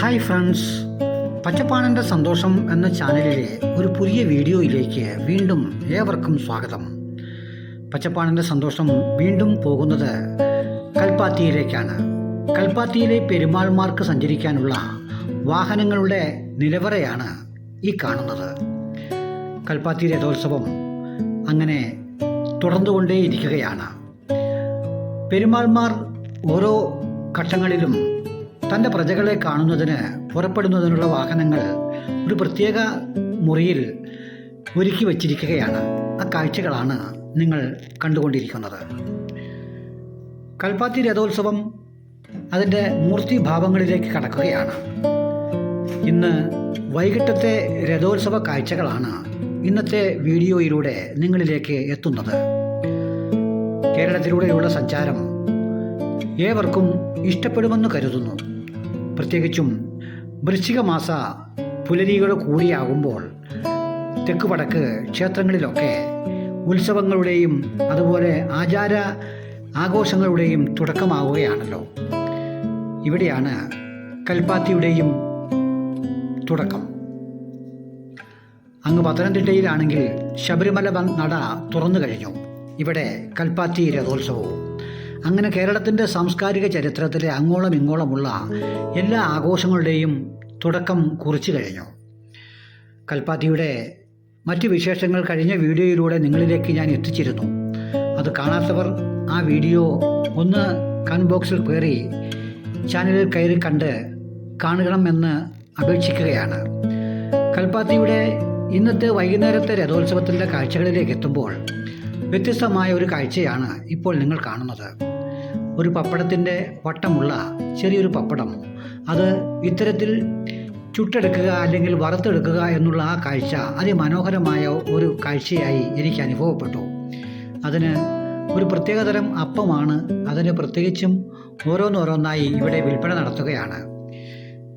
Hi friends പച്ചപ്പാണന്റെ സന്തോഷം എന്ന ചാനലിലെ ഒരു പുതിയ വീഡിയോയിലേക്ക് വീണ്ടും ഏവർക്കും സ്വാഗതം. പച്ചപ്പാണന്റെ സന്തോഷം വീണ്ടും പോകുന്നത് കൽപ്പാത്തിയിലേക്കാണ്. കൽപ്പാത്തിയിലെ പെരുമാൾമാർക്ക് സഞ്ചരിക്കാനുള്ള വാഹനങ്ങളുടെ നിലവറയാണ് ഈ കാണുന്നത്. കൽപ്പാത്തി രഥോത്സവം അങ്ങനെ തുടർന്നുകൊണ്ടേയിരിക്കുകയാണ്. പെരുമാൾമാർ ഓരോ ഘട്ടങ്ങളിലും തന്റെ പ്രജകളെ കാണുന്നതിന് പുറപ്പെടുന്നതിനുള്ള വാഹനങ്ങൾ ഒരു പ്രത്യേക മുറിയിൽ ഒരുക്കി വച്ചിരിക്കുകയാണ്. ആ കാഴ്ചകളാണ് നിങ്ങൾ കണ്ടുകൊണ്ടിരിക്കുന്നത്. കൽപ്പാത്തി രഥോത്സവം അതിന്റെ മൂർത്തി ഭാവങ്ങളിലേക്ക് കടക്കുകയാണ്. ഇന്ന് വൈകിട്ടത്തെ രഥോത്സവ കാഴ്ചകളാണ് ഇന്നത്തെ വീഡിയോയിലൂടെ നിങ്ങളിലേക്ക് എത്തുന്നത്. കേരളത്തിലൂടെയുള്ള സഞ്ചാരം ഏവർക്കും ഇഷ്ടപ്പെടുമെന്ന് കരുതുന്നു. പ്രത്യേകിച്ചും വൃശ്ചിക മാസ പുലരികൾ കൂടിയാകുമ്പോൾ തെക്ക് വടക്ക് ക്ഷേത്രങ്ങളിലൊക്കെ ഉത്സവങ്ങളുടെയും അതുപോലെ ആചാര ആഘോഷങ്ങളുടെയും തുടക്കമാവുകയാണല്ലോ. ഇവിടെയാണ് കൽപ്പാത്തിയുടെയും തുടക്കം. അങ്ങ് പത്തനംതിട്ടയിലാണെങ്കിൽ ശബരിമല നട തുറന്നു കഴിഞ്ഞു. ഇവിടെ കൽപ്പാത്തി രഥോത്സവവും അങ്ങനെ കേരളത്തിന്റെ സാംസ്കാരിക ചരിത്രത്തിലെ അങ്ങോളം ഇങ്ങോളമുള്ള എല്ലാ ആഘോഷങ്ങളുടെയും തുടക്കം കുറിച്ചു കഴിഞ്ഞു. കൽപ്പാത്തിയുടെ മറ്റ് വിശേഷങ്ങൾ കഴിഞ്ഞ വീഡിയോയിലൂടെ നിങ്ങളിലേക്ക് ഞാൻ എത്തിച്ചിരുന്നു. അത് കാണാത്തവർ ആ വീഡിയോ ഒന്ന് കൺബോക്സിൽ ബോക്സിൽ കയറി ചാനലിൽ കയറി കണ്ട് കാണണമെന്ന് അപേക്ഷിക്കുകയാണ്. കൽപ്പാത്തിയുടെ ഇന്നത്തെ വൈകുന്നേരത്തെ രഥോത്സവത്തിന്റെ കാഴ്ചകളിലേക്ക് എത്തുമ്പോൾ വ്യത്യസ്തമായ ഒരു കാഴ്ചയാണ് ഇപ്പോൾ നിങ്ങൾ കാണുന്നത്. ഒരു പപ്പടത്തിന്റെ വട്ടമുള്ള ചെറിയൊരു പപ്പടം. അത് ഇത്തരത്തിൽ ചുട്ടെടുക്കുക അല്ലെങ്കിൽ വറുത്തെടുക്കുക എന്നുള്ള ആ കാഴ്ച അതിമനോഹരമായ ഒരു കാഴ്ചയായി എനിക്ക് അനുഭവപ്പെട്ടു. അതിന് ഒരു പ്രത്യേകതരം അപ്പമാണ് അതിന് പ്രത്യേകിച്ചും ഓരോന്നോരോന്നായി ഇവിടെ വിൽപ്പന നടത്തുകയാണ്.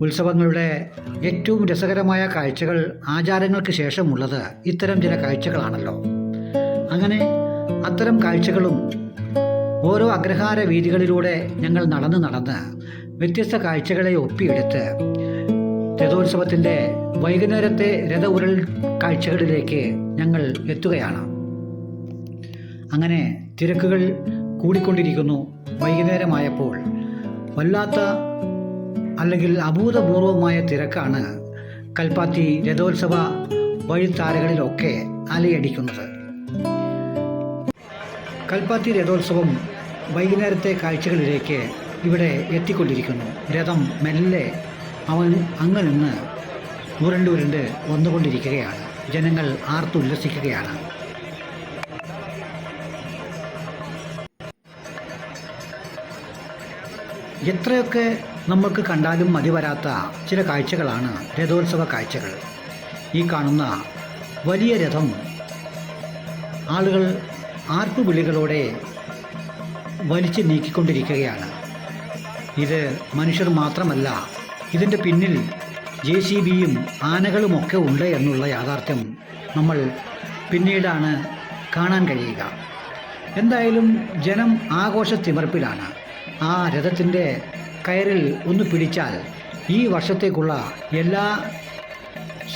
ഉത്സവങ്ങളുടെ ഏറ്റവും രസകരമായ കാഴ്ചകൾ ആചാരങ്ങൾക്ക് ശേഷമുള്ളത് ഇത്തരം ചില കാഴ്ചകളാണല്ലോ. അങ്ങനെ അത്തരം കാഴ്ചകളും ഓരോ അഗ്രഹാര വീതികളിലൂടെ ഞങ്ങൾ നടന്ന് നടന്ന് വ്യത്യസ്ത കാഴ്ചകളെ ഒപ്പിയെടുത്ത് രഥോത്സവത്തിന്റെ വൈകുന്നേരത്തെ രഥ ഉരുൾ കാഴ്ചകളിലേക്ക് ഞങ്ങൾ എത്തുകയാണ്. അങ്ങനെ തിരക്കുകൾ കൂടിക്കൊണ്ടിരിക്കുന്നു. വൈകുന്നേരമായപ്പോൾ വല്ലാത്ത അല്ലെങ്കിൽ അഭൂതപൂർവമായ തിരക്കാണ് കൽപ്പാത്തി രഥോത്സവ വഴിത്താരകളിലൊക്കെ അലയടിക്കുന്നത്. കൽപ്പാത്തി രഥോത്സവം വൈകുന്നേരത്തെ കാഴ്ചകളിലേക്ക് ഇവിടെ എത്തിക്കൊണ്ടിരിക്കുന്നു. രഥം മെല്ലെ അവൻ അങ്ങ് നിന്ന് ഉരുണ്ട് ഉരുണ്ട് വന്നുകൊണ്ടിരിക്കുകയാണ്. ജനങ്ങൾ ആർത്തുല്ലസിക്കുകയാണ്. എത്രയൊക്കെ നമ്മൾക്ക് കണ്ടാലും മതി വരാത്ത ചില കാഴ്ചകളാണ് രഥോത്സവ കാഴ്ചകൾ. ഈ കാണുന്ന വലിയ രഥം ആളുകൾ ആർപ്പുവിളികളോടെ വലിച്ചു നീക്കിക്കൊണ്ടിരിക്കുകയാണ്. ഇത് മനുഷ്യർ മാത്രമല്ല ഇതിന്റെ പിന്നിൽ ജെ സി ബിയും ആനകളുമൊക്കെ ഉണ്ട് എന്നുള്ള യാഥാർത്ഥ്യം നമ്മൾ പിന്നീടാണ് കാണാൻ കഴിയുക. എന്തായാലും ജനം ആഘോഷ തിമർപ്പിലാണ് ആ രഥത്തിന്റെ കയറിൽ ഒന്ന് പിടിച്ചാൽ ഈ വർഷത്തേക്കുള്ള എല്ലാ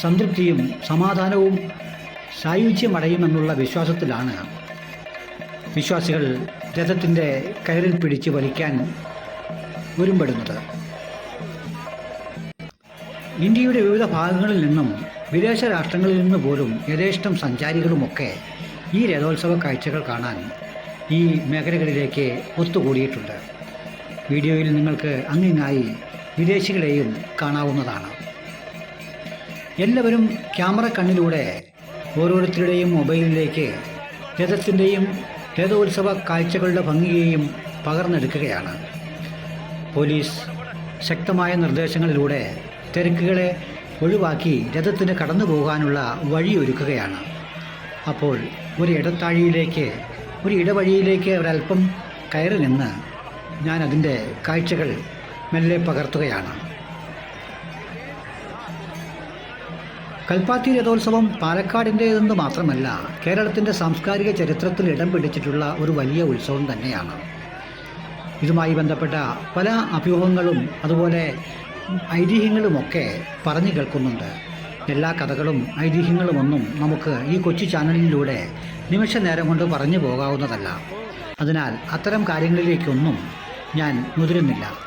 സംതൃപ്തിയും സമാധാനവും സായുജ്യമടയുമെന്നുള്ള വിശ്വാസത്തിലാണ് വിശ്വാസികൾ രഥത്തിന്റെ കയറിൽ പിടിച്ച് വലിക്കാൻ ഒരുമ്പെടുന്നത്. ഇന്ത്യയുടെ വിവിധ ഭാഗങ്ങളിൽ നിന്നും വിദേശ രാഷ്ട്രങ്ങളിൽ നിന്ന് പോലും യഥേഷ്ടം സഞ്ചാരികളുമൊക്കെ ഈ രഥോത്സവ കാഴ്ചകൾ കാണാൻ ഈ മേഖലകളിലേക്ക് ഒത്തുകൂടിയിട്ടുണ്ട്. വീഡിയോയിൽ നിങ്ങൾക്ക് അങ്ങിങ്ങായി വിദേശികളെയും കാണാവുന്നതാണ്. എല്ലാവരും ക്യാമറ കണ്ണിലൂടെ ഓരോരുത്തരുടെയും മൊബൈലിലേക്ക് രഥത്തിന്റെയും രഥോത്സവ കാഴ്ചകളുടെ ഭംഗിയെയും പകർന്നെടുക്കുകയാണ്. പോലീസ് ശക്തമായ നിർദ്ദേശങ്ങളിലൂടെ തിരക്കുകളെ ഒഴിവാക്കി രഥത്തിന് കടന്നു പോകാനുള്ള വഴിയൊരുക്കുകയാണ്. അപ്പോൾ ഒരു ഇടത്താഴിയിലേക്ക് ഒരു ഇടവഴിയിലേക്ക് ഒരൽപ്പം കയറി നിന്ന് ഞാൻ അതിന്റെ കാഴ്ചകൾ മെല്ലെ പകർത്തുകയാണ്. കൽപ്പാത്തി രഥോത്സവം പാലക്കാടിന്റേതെന്ന് മാത്രമല്ല കേരളത്തിന്റെ സാംസ്കാരിക ചരിത്രത്തിൽ ഇടം പിടിച്ചിട്ടുള്ള ഒരു വലിയ ഉത്സവം തന്നെയാണ്. ഇതുമായി ബന്ധപ്പെട്ട പല അഭ്യൂഹങ്ങളും അതുപോലെ ഐതിഹ്യങ്ങളുമൊക്കെ പറഞ്ഞു കേൾക്കുന്നുണ്ട്. എല്ലാ കഥകളും ഐതിഹ്യങ്ങളുമൊന്നും നമുക്ക് ഈ കൊച്ചു ചാനലിലൂടെ നിമിഷ നേരം കൊണ്ട് പറഞ്ഞു പോകാവുന്നതല്ല. അതിനാൽ അത്തരം കാര്യങ്ങളിലേക്കൊന്നും ഞാൻ മുതിരുന്നില്ല.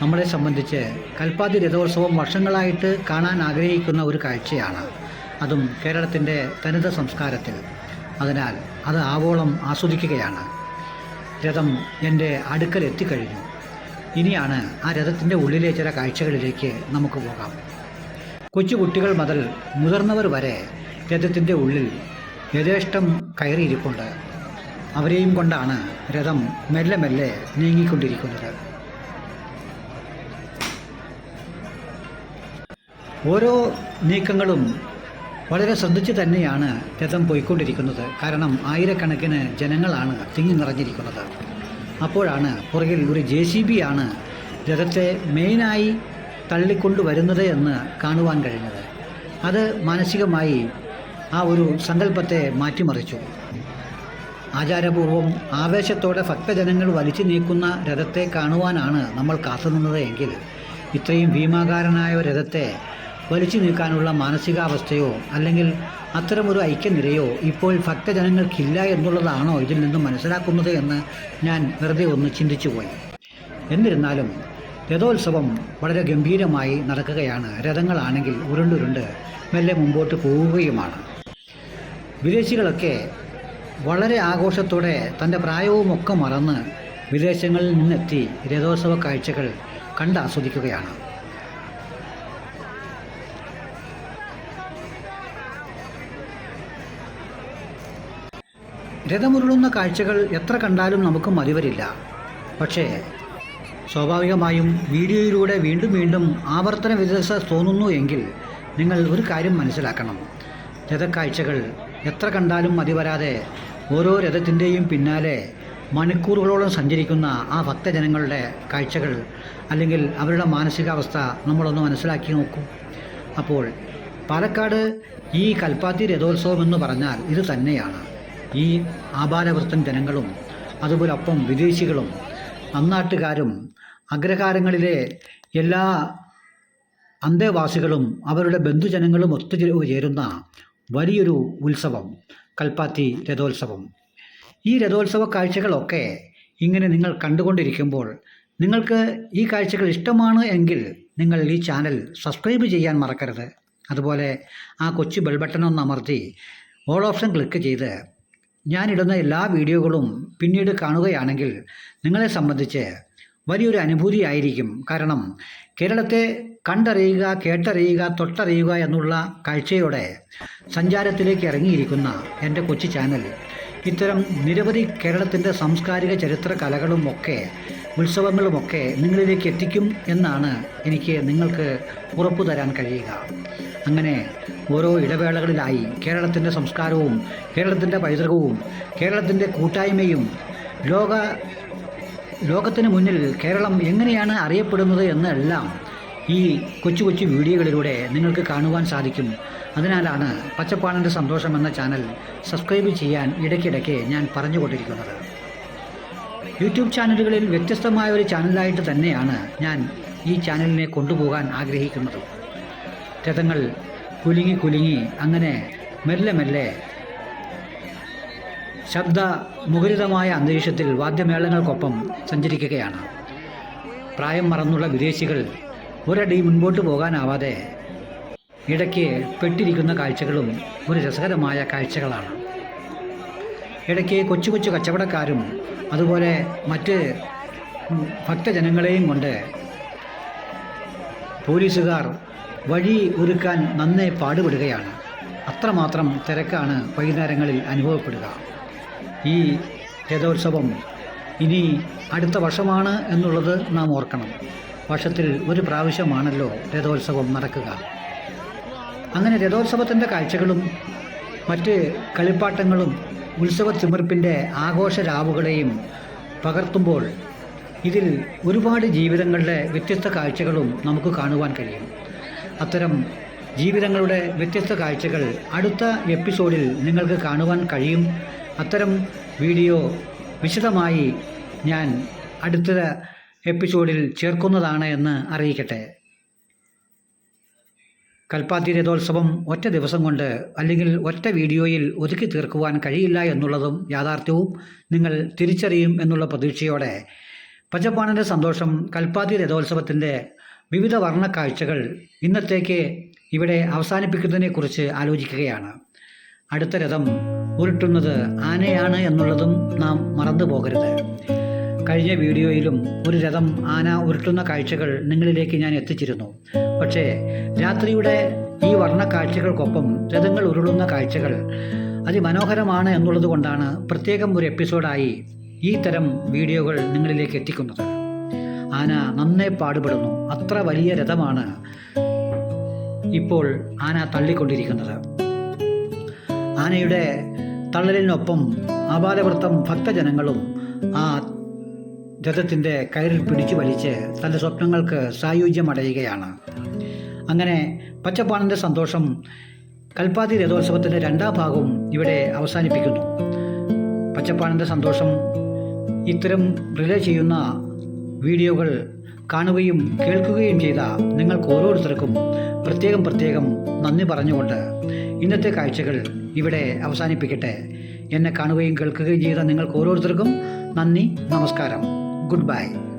നമ്മളെ സംബന്ധിച്ച് കൽപ്പാതി രഥോത്സവം വർഷങ്ങളായിട്ട് കാണാൻ ആഗ്രഹിക്കുന്ന ഒരു കാഴ്ചയാണ്. അതും കേരളത്തിന്റെ തനിത സംസ്കാരത്തിൽ. അതിനാൽ അത് ആവോളം ആസ്വദിക്കുകയാണ്. രഥം എന്റെ അടുക്കൽ എത്തിക്കഴിഞ്ഞു. ഇനിയാണ് ആ രഥത്തിന്റെ ഉള്ളിലെ ചില കാഴ്ചകളിലേക്ക് നമുക്ക് പോകാം. കൊച്ചു കുട്ടികൾ മുതൽ മുതിർന്നവർ വരെ രഥത്തിന്റെ ഉള്ളിൽ യഥേഷ്ടം കയറിയിരിപ്പുണ്ട്. അവരെയും കൊണ്ടാണ് രഥം മെല്ലെ മെല്ലെ നീങ്ങിക്കൊണ്ടിരിക്കുന്നത്. ഓരോ നീക്കങ്ങളും വളരെ ശ്രദ്ധിച്ച് തന്നെയാണ് രഥം പോയിക്കൊണ്ടിരിക്കുന്നത്. കാരണം ആയിരക്കണക്കിന് ജനങ്ങളാണ് തിങ്ങി നിറഞ്ഞിരിക്കുന്നത്. അപ്പോഴാണ് പുറകിൽ ഒരു ജെ സി ബി ആണ് രഥത്തെ മെയിനായി തള്ളിക്കൊണ്ടുവരുന്നത് എന്ന് കാണുവാൻ കഴിഞ്ഞത്. അത് മാനസികമായി ആ ഒരു സങ്കല്പത്തെ മാറ്റിമറിച്ചു. ആചാരപൂർവം ആവേശത്തോടെ ഭക്തജനങ്ങൾ വലിച്ചു നീക്കുന്ന രഥത്തെ കാണുവാനാണ് നമ്മൾ കാത്തുനിന്നത് എങ്കിൽ ഇത്രയും ഭീമാകാരനായ രഥത്തെ വലിച്ചു നീക്കാനുള്ള മാനസികാവസ്ഥയോ അല്ലെങ്കിൽ അത്തരമൊരു ഐക്യനിരയോ ഇപ്പോൾ ഭക്തജനങ്ങൾക്കില്ല എന്നുള്ളതാണോ ഇതിൽ നിന്നും മനസ്സിലാക്കുന്നത് എന്ന് ഞാൻ വെറുതെ ഒന്ന് ചിന്തിച്ചുപോയി. എന്നിരുന്നാലും രഥോത്സവം വളരെ ഗംഭീരമായി നടക്കുകയാണ്. രഥങ്ങളാണെങ്കിൽ ഉരുണ്ടുരുണ്ട് മെല്ലെ മുമ്പോട്ട് പോവുകയുമാണ്. വിദേശികളൊക്കെ വളരെ ആഘോഷത്തോടെ തന്റെ പ്രായവുമൊക്കെ മറന്ന് വിദേശങ്ങളിൽ നിന്നെത്തി രഥോത്സവ കാഴ്ചകൾ കണ്ടാസ്വദിക്കുകയാണ് രഥമുരുളുന്ന കാഴ്ചകൾ എത്ര കണ്ടാലും നമുക്ക് മതിവരില്ല പക്ഷേ സ്വാഭാവികമായും വീഡിയോയിലൂടെ വീണ്ടും വീണ്ടും ആവർത്തന വിരസ തോന്നുന്നു എങ്കിൽ നിങ്ങൾ ഒരു കാര്യം മനസ്സിലാക്കണം. രഥക്കാഴ്ചകൾ എത്ര കണ്ടാലും മതിവരാതെ ഓരോ രഥത്തിന്റെയും പിന്നാലെ മണിക്കൂറുകളോളം സഞ്ചരിക്കുന്ന ആ ഭക്തജനങ്ങളുടെ കാഴ്ചകൾ അല്ലെങ്കിൽ അവരുടെ മാനസികാവസ്ഥ നമ്മളൊന്ന് മനസ്സിലാക്കി നോക്കൂ. അപ്പോൾ പാലക്കാട് ഈ കൽപ്പാത്തി രഥോത്സവം എന്ന് പറഞ്ഞാൽ ഇത് തന്നെയാണ്. ഈ ആപാലവൃത്തൻ ജനങ്ങളും അതുപോലെ ഒപ്പം വിദേശികളും അന്നാട്ടുകാരും അഗ്രഹാരങ്ങളിലെ എല്ലാ അന്തേവാസികളും അവരുടെ ബന്ധുജനങ്ങളും ഒത്തുചേരുന്ന വലിയൊരു ഉത്സവം കൽപ്പാത്തി രഥോത്സവം. ഈ രഥോത്സവ കാഴ്ചകളൊക്കെ ഇങ്ങനെ നിങ്ങൾ കണ്ടുകൊണ്ടിരിക്കുമ്പോൾ നിങ്ങൾക്ക് ഈ കാഴ്ചകൾ ഇഷ്ടമാണ് എങ്കിൽ നിങ്ങൾ ഈ ചാനൽ സബ്സ്ക്രൈബ് ചെയ്യാൻ മറക്കരുത്. അതുപോലെ ആ കൊച്ചു ബെൽബട്ടൺ ഒന്ന് അമർത്തി ഓൾ ഓപ്ഷൻ ക്ലിക്ക് ചെയ്ത് ഞാനിടുന്ന എല്ലാ വീഡിയോകളും പിന്നീട് കാണുകയാണെങ്കിൽ നിങ്ങളെ സംബന്ധിച്ച് വലിയൊരു അനുഭൂതിയായിരിക്കും. കാരണം കേരളത്തെ കണ്ടറിയുക കേട്ടറിയുക തൊട്ടറിയുക എന്നുള്ള കാഴ്ചയോടെ സഞ്ചാരത്തിലേക്ക് ഇറങ്ങിയിരിക്കുന്ന എന്റെ കൊച്ചു ചാനൽ ഇത്തരം നിരവധി കേരളത്തിന്റെ സാംസ്കാരിക ചരിത്ര കലകളും ഒക്കെ ഉത്സവങ്ങളുമൊക്കെ നിങ്ങളിലേക്ക് എത്തിക്കും എന്നാണ് എനിക്ക് നിങ്ങൾക്ക് ഉറപ്പു തരാൻ കഴിയുക. അങ്ങനെ ഓരോ ഇടവേളകളിലായി കേരളത്തിന്റെ സംസ്കാരവും കേരളത്തിന്റെ പൈതൃകവും കേരളത്തിന്റെ കൂട്ടായ്മയും ലോക ലോകത്തിന് മുന്നിൽ കേരളം എങ്ങനെയാണ് അറിയപ്പെടുന്നത് എന്നെല്ലാം ഈ കൊച്ചു കൊച്ചു വീഡിയോകളിലൂടെ നിങ്ങൾക്ക് കാണുവാൻ സാധിക്കും. അതിനാലാണ് പച്ചപ്പാണന്റെ സന്തോഷം എന്ന ചാനൽ സബ്സ്ക്രൈബ് ചെയ്യാൻ ഇടയ്ക്കിടയ്ക്ക് ഞാൻ പറഞ്ഞുകൊണ്ടിരിക്കുന്നത്. യൂട്യൂബ് ചാനലുകളിൽ വ്യത്യസ്തമായ ഒരു ചാനലായിട്ട് തന്നെയാണ് ഞാൻ ഈ ചാനലിനെ കൊണ്ടുപോകാൻ ആഗ്രഹിക്കുന്നത്. രഥങ്ങൾ കുലുങ്ങി കുലുങ്ങി അങ്ങനെ മെല്ലെ മെല്ലെ ശബ്ദ മുഖരിതമായ അന്തരീക്ഷത്തിൽ വാദ്യമേളങ്ങൾക്കൊപ്പം സഞ്ചരിക്കുകയാണ്. പ്രായം മറന്നുള്ള വിദേശികൾ ഒരടി മുൻപോട്ട് പോകാനാവാതെ ഇടയ്ക്ക് പെട്ടിരിക്കുന്ന കാഴ്ചകളും ഒരു രസകരമായ കാഴ്ചകളാണ്. ഇടയ്ക്ക് കൊച്ചു കൊച്ചു കച്ചവടക്കാരും അതുപോലെ മറ്റ് ഭക്തജനങ്ങളെയും കൊണ്ട് പോലീസുകാർ വഴി ഒരുക്കാൻ നന്നേ പാടുപെടുകയാണ്. അത്രമാത്രം തിരക്കാണ് വൈകുന്നേരങ്ങളിൽ അനുഭവപ്പെടുക. ഈ രഥോത്സവം ഇനി അടുത്ത വർഷമാണ് എന്നുള്ളത് നാം ഓർക്കണം. വർഷത്തിൽ ഒരു പ്രാവശ്യമാണല്ലോ രഥോത്സവം നടക്കുക. അങ്ങനെ രഥോത്സവത്തിന്റെ കാഴ്ചകളും മറ്റ് കളിപ്പാട്ടങ്ങളും ഉത്സവ തിമിർപ്പിന്റെ ആഘോഷ രാവുകളെയും പകർത്തുമ്പോൾ ഇതിൽ ഒരുപാട് ജീവിതങ്ങളുടെ വ്യത്യസ്ത കാഴ്ചകളും നമുക്ക് കാണുവാൻ കഴിയും. അത്തരം ജീവിതങ്ങളുടെ വ്യത്യസ്ത കാഴ്ചകൾ അടുത്ത എപ്പിസോഡിൽ നിങ്ങൾക്ക് കാണുവാൻ കഴിയും. അത്തരം വീഡിയോ വിശദമായി ഞാൻ അടുത്ത എപ്പിസോഡിൽ ചേർക്കുന്നതാണ് എന്ന് അറിയിക്കട്ടെ. കൽപ്പാത്തി രഥോത്സവം ഒറ്റ ദിവസം കൊണ്ട് അല്ലെങ്കിൽ ഒറ്റ വീഡിയോയിൽ ഒതുക്കി തീർക്കുവാൻ കഴിയില്ല എന്നുള്ളതും യാഥാർത്ഥ്യവും നിങ്ങൾ തിരിച്ചറിയും എന്നുള്ള പ്രതീക്ഷയോടെ. പച്ചപ്പാണിന്റെ സന്തോഷം കൽപ്പാത്തി രഥോത്സവത്തിന്റെ വിവിധ വർണ കാഴ്ചകൾ ഇന്നത്തേക്ക് ഇവിടെ അവസാനിപ്പിക്കുന്നതിനെക്കുറിച്ച് ആലോചിക്കുകയാണ്. അടുത്ത രഥം ഉരുട്ടുന്നത് ആനയാണ് എന്നുള്ളതും നാം മറന്നു പോകരുത്. കഴിഞ്ഞ വീഡിയോയിലും ഒരു രഥം ആന ഉരുട്ടുന്ന കാഴ്ചകൾ നിങ്ങളിലേക്ക് ഞാൻ എത്തിച്ചിരുന്നു. പക്ഷേ രാത്രിയുടെ ഈ വർണ കാഴ്ചകൾക്കൊപ്പം രഥങ്ങൾ ഉരുളുന്ന കാഴ്ചകൾ അതിമനോഹരമാണ് എന്നുള്ളത് കൊണ്ടാണ് പ്രത്യേകം ഒരു എപ്പിസോഡായി ഈ തരം വീഡിയോകൾ നിങ്ങളിലേക്ക് എത്തിക്കുന്നത്. ആന നന്നേ പാടുപെടുന്നു. അത്ര വലിയ രഥമാണ് ഇപ്പോൾ ആന തള്ളിക്കൊണ്ടിരിക്കുന്നത്. ആനയുടെ തള്ളലിനൊപ്പം ആപാലവൃത്തം ഭക്തജനങ്ങളും ആ രഥത്തിന്റെ കയറിൽ പിടിച്ചു വലിച്ച് തന്റെ സ്വപ്നങ്ങൾക്ക് സായുജ്യമടയുകയാണ്. അങ്ങനെ പച്ചപ്പാണിന്റെ സന്തോഷം കൽപ്പാത്തി രഥോത്സവത്തിന്റെ രണ്ടാം ഭാഗവും ഇവിടെ അവസാനിപ്പിക്കുന്നു. പച്ചപ്പാണിന്റെ സന്തോഷം ഇത്തരം റിലേ ചെയ്യുന്ന വീഡിയോകൾ കാണുകയും കേൾക്കുകയും ചെയ്ത നിങ്ങൾക്ക് ഓരോരുത്തർക്കും പ്രത്യേകം പ്രത്യേകം നന്ദി പറഞ്ഞുകൊണ്ട് ഇന്നത്തെ കാഴ്ചകൾ ഇവിടെ അവസാനിപ്പിക്കട്ടെ. എന്നെ കാണുകയും കേൾക്കുകയും ചെയ്ത നിങ്ങൾക്ക് ഓരോരുത്തർക്കും നന്ദി നമസ്കാരം. Good bye.